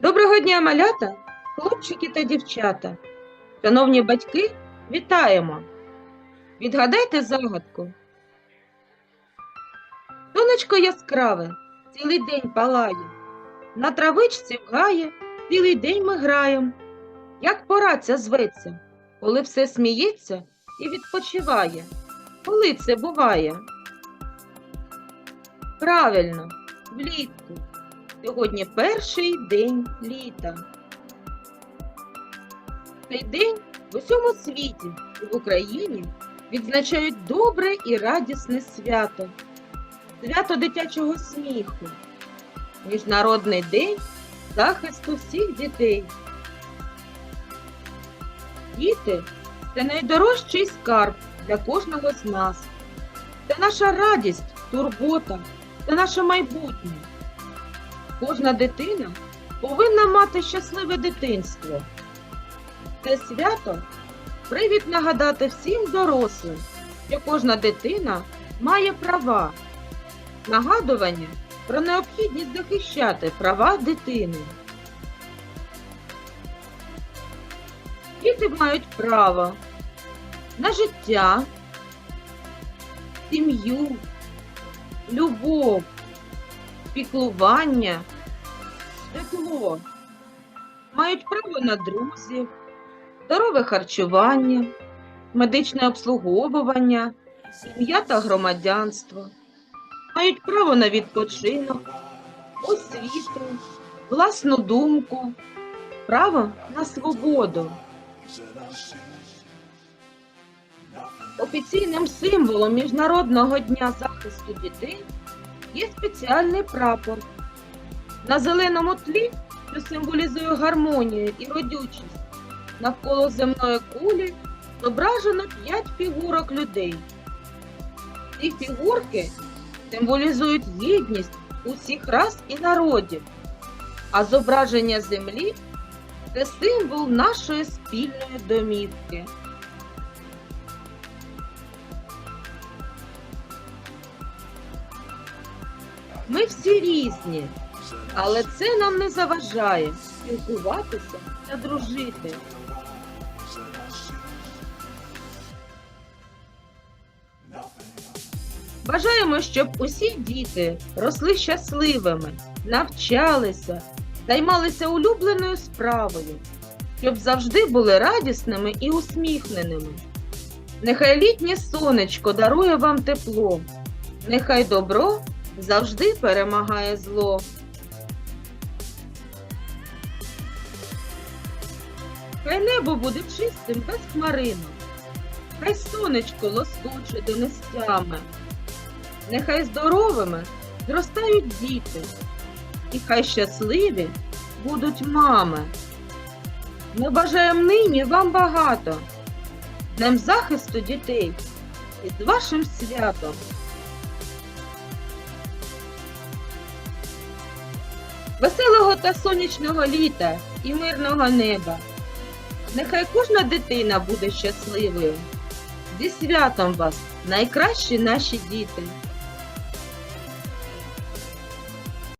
Доброго дня, малята, хлопчики та дівчата. Шановні батьки, вітаємо! Відгадайте загадку. Сонечко яскраве, цілий день палає. На травичці гає, цілий день ми граєм. Як пора ця зветься, коли все сміється і відпочиває. Коли це буває? Правильно, влітку. Сьогодні перший день літа. Цей день в усьому світі і в Україні відзначають добре і радісне свято. Свято дитячого сміху. Міжнародний день захисту всіх дітей. Діти це найдорожчий скарб для кожного з нас. Це наша радість, турбота, це наше майбутнє. Кожна дитина повинна мати щасливе дитинство. Це свято привід нагадати всім дорослим, що кожна дитина має права. Нагадування про необхідність захищати права дитини. Діти мають право на життя, сім'ю, любов, піклування, тепло. Мають право на друзів, здорове харчування, медичне обслуговування, сім'я та громадянство. Мають право на відпочинок, освіту, власну думку, право на свободу. Офіційним символом Міжнародного дня захисту дітей є спеціальний прапор. На зеленому тлі, що символізує гармонію і родючість, навколо земної кулі зображено п'ять фігурок людей. Ці фігурки символізують єдність усіх рас і народів, а зображення землі це символ нашої спільної домівки. Ми всі різні, але це нам не заважає спілкуватися та дружити. Бажаємо, щоб усі діти росли щасливими, навчалися, займалися улюбленою справою, щоб завжди були радісними і усміхненими. Нехай літнє сонечко дарує вам тепло, нехай добро завжди перемагає зло. Хай небо буде чистим без хмаринок, хай сонечко лоскоче донестями, нехай здоровими зростають діти, і хай щасливі будуть мами. Ми бажаємо нині вам багато, Днем захисту дітей і з вашим святом. Веселого та сонячного літа і мирного неба. Нехай кожна дитина буде щасливою. Зі святом вас, найкращі наші діти!